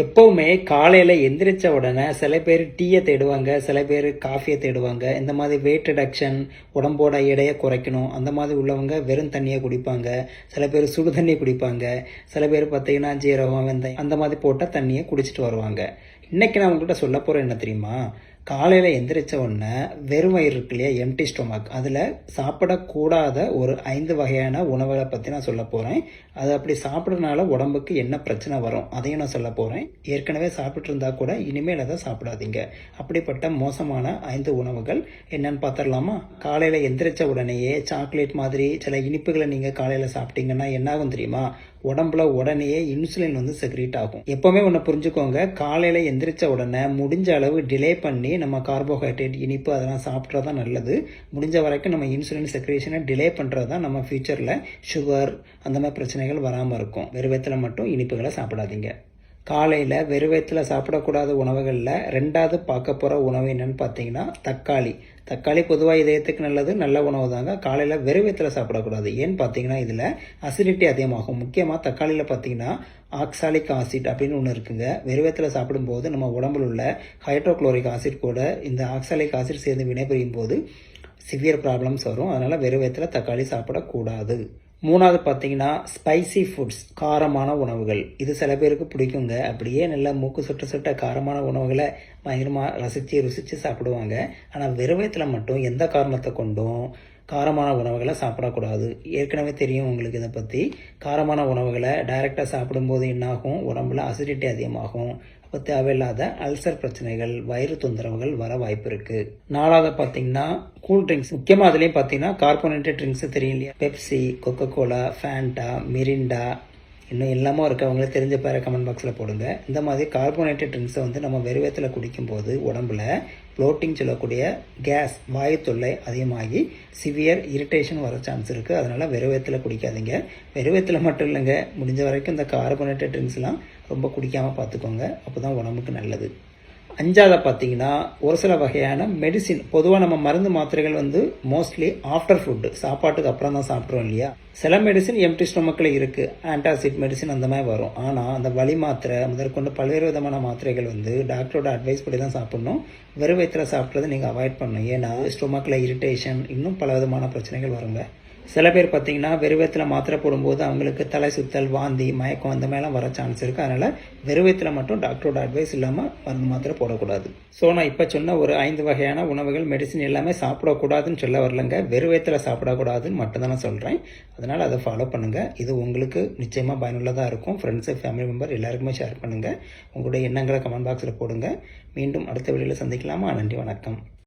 எப்போவுமே காலையில் எந்திரிச்ச உடனே சில பேர் டீயை தேடுவாங்க சில பேர் காஃபியை தேடுவாங்க. இந்த மாதிரி வெயிட் ரிடக்ஷன் உடம்போட எடையை குறைக்கணும் அந்த மாதிரி உள்ளவங்க வெறும் தண்ணியை குடிப்பாங்க. சில பேர் சுடு தண்ணி குடிப்பாங்க. சில பேர் பார்த்தீங்கன்னா ஜீரகம் வெந்தயம் அந்த மாதிரி போட்டால் தண்ணியை குடிச்சிட்டு வருவாங்க. இன்னைக்கு நான் உங்கள்கிட்ட சொல்ல போகிறேன் என்ன தெரியுமா? காலையில் எந்திரிச்ச உடனே வெறும் வயிறு இருக்கு இல்லையா எம்டி ஸ்டொமக் அதில் சாப்பிடக்கூடாத ஒரு ஐந்து வகையான உணவுகளை பற்றி நான் சொல்ல போகிறேன் அது அப்படி சாப்பிட்றதுனால உடம்புக்கு என்ன பிரச்சனை வரும் அதையும் நான் சொல்ல போகிறேன் ஏற்கனவே சாப்பிட்டு இருந்தா கூட இனிமேல் அதை சாப்பிடாதீங்க. அப்படிப்பட்ட மோசமான ஐந்து உணவுகள் என்னன்னு பார்த்துடலாமா? காலையில் எந்திரிச்ச உடனேயே சாக்லேட் மாதிரி சில இனிப்புகளை நீங்கள் காலையில் சாப்பிட்டீங்கன்னா என்னாகும் தெரியுமா? உடம்புல உடனேயே இன்சுலின் வந்து செக்ரேட் ஆகும். எப்போவுமே ஒன்று புரிஞ்சுக்கோங்க காலையில் எந்திரிச்ச உடனே முடிஞ்ச அளவு டிலே பண்ணி நம்ம கார்போஹைட்ரேட் இனிப்பு அதெல்லாம் சாப்பிட்றது தான் நல்லது. முடிஞ்ச வரைக்கும் நம்ம இன்சுலின் செக்ரேஷனை டிலே பண்ணுறது தான் நம்ம ஃபியூச்சரில் சுகர் அந்த மாதிரி பிரச்சனைகள் வராமல் இருக்கும். வெறுவத்தில் மட்டும் இனிப்புகளை சாப்பிடாதீங்க. காலையில் வெறுவயத்தில் சாப்பிடக்கூடாத உணவுகளில் ரெண்டாவது பார்க்க போகிற உணவு என்னென்னு பார்த்தீங்கன்னா தக்காளி. தக்காளி பொதுவாக இதயத்துக்கு நல்லது நல்ல உணவு தாங்க காலையில் வெறுவயத்தில் சாப்பிடக்கூடாது. ஏன்னு பார்த்தீங்கன்னா இதில் அசிடிட்டி அதிகமாகும். முக்கியமாக தக்காளியில் பார்த்தீங்கன்னா ஆக்சாலிக் ஆசிட் அப்படின்னு ஒன்று இருக்குங்க. வெறுவயத்தில் சாப்பிடும்போது நம்ம உடம்புல உள்ள ஹைட்ரோக்ளோரிக் ஆசிட் கூட இந்த ஆக்சாலிக் ஆசிட் சேர்ந்து வினைபுரியும் போது சிவியர் ப்ராப்ளம்ஸ் வரும். அதனால் வெறுவயத்தில் தக்காளி சாப்பிடக்கூடாது. மூணாவது பார்த்தீங்கன்னா ஸ்பைசி ஃபுட்ஸ் காரமான உணவுகள். இது சில பேருக்கு பிடிக்குங்க. அப்படியே நல்லா மூக்கு சுட்ட சுட்ட காரமான உணவுகளை பயங்கரமாக ரசித்து ருசித்து சாப்பிடுவாங்க. ஆனால் விரவயத்தில் மட்டும் எந்த காரணத்தை கொண்டும் காரமான உணவுகளை சாப்பிடக்கூடாது. ஏற்கனவே தெரியும் உங்களுக்கு இதை பற்றி காரமான உணவுகளை டைரெக்டாக சாப்பிடும்போது என்னாகும்? உடம்புல அசிடிட்டி அதிகமாகும். அப்போ தேவையில்லாத அல்சர் பிரச்சனைகள் வயிறு தொந்தரவுகள் வர வாய்ப்பு இருக்குது நாலாவது பார்த்தீங்கன்னா கூல் ட்ரிங்க்ஸ் முக்கியமாக அதுலேயும் பார்த்தீங்கன்னா கார்போனேட்டட் ட்ரிங்க்ஸ் தெரியும் இல்லையா? Pepsi Coca Cola Fanta Mirinda இன்னும் எல்லாமும் இருக்கவங்களே தெரிஞ்ச பேரை கமெண்ட் பாக்ஸில் போடுங்க. இந்த மாதிரி கார்போனேட்டட் ட்ரிங்க்ஸை வந்து நம்ம வெறுவேத்தில் குடிக்கும்போது உடம்புல ப்ளோட்டிங் சொல்லக்கூடிய கேஸ் வாயு தொல்லை அதிகமாகி சிவியர் இரிட்டேஷன் வர சான்ஸ் இருக்குது அதனால் வெறுவேத்தில் குடிக்காதீங்க. வெறுவேத்தில் மட்டும் இல்லைங்க முடிஞ்ச வரைக்கும் இந்த கார்போனேட்டட் ட்ரிங்க்ஸ்லாம் ரொம்ப குடிக்காமல் பார்த்துக்கோங்க. அப்போ தான் உடம்புக்கு நல்லது. அஞ்சாவது பார்த்தீங்கன்னா ஒரு சில வகையான மெடிசின் பொதுவாக நம்ம மருந்து மாத்திரைகள் வந்து மோஸ்ட்லி ஆஃப்டர் ஃபுட்டு சாப்பாட்டுக்கு அப்புறம் தான் சாப்பிட்றோம் இல்லையா? சில மெடிசின் எம்டி ஸ்டொமக்கில் இருக்குது ஆன்டாசிட் மெடிசின் அந்த மாதிரி வரும். ஆனால் அந்த வலி மாத்திரை முதற்கொண்டு பல்வேறு விதமான மாத்திரைகள் வந்து டாக்டரோட அட்வைஸ் படி தான் சாப்பிட்ணும். வெறும் வயிற்றில் சாப்பிட்றதை நீங்கள் அவாய்ட் பண்ணணும். ஏன்னா ஸ்டொமக்கில் இரிட்டேஷன் இன்னும் பல விதமான பிரச்சனைகள் வருங்க. சில பேர் பார்த்தீங்கன்னா வெறுவயத்தில் மாத்திரை போடும்போது அவங்களுக்கு தலை சுத்தல் வாந்தி மயக்கம் அந்த மாதிரிலாம் வர சான்ஸ் இருக்குது அதனால் வெறுவயத்தில் மட்டும் டாக்டரோட அட்வைஸ் இல்லாமல் மருந்து மாத்திரை போடக்கூடாது. ஸோ நான் இப்போ சொன்ன ஒரு ஐந்து வகையான உணவுகள் மெடிசின் எல்லாமே சாப்பிடக்கூடாதுன்னு சொல்ல வரலங்க. வெறுவயத்தில் சாப்பிடக்கூடாதுன்னு மட்டும்தான் நான் சொல்கிறேன் அதனால் அதை ஃபாலோ பண்ணுங்கள் இது உங்களுக்கு நிச்சயமாக பயனுள்ளதாக இருக்கும். ஃப்ரெண்ட்ஸு ஃபேமிலி மெம்பர் எல்லாருக்குமே ஷேர் பண்ணுங்கள் உங்களுடைய எண்ணங்களை கமெண்ட் பாக்ஸில் போடுங்க. மீண்டும் அடுத்த வீடியோவில் சந்திக்கலாமா? நன்றி வணக்கம்.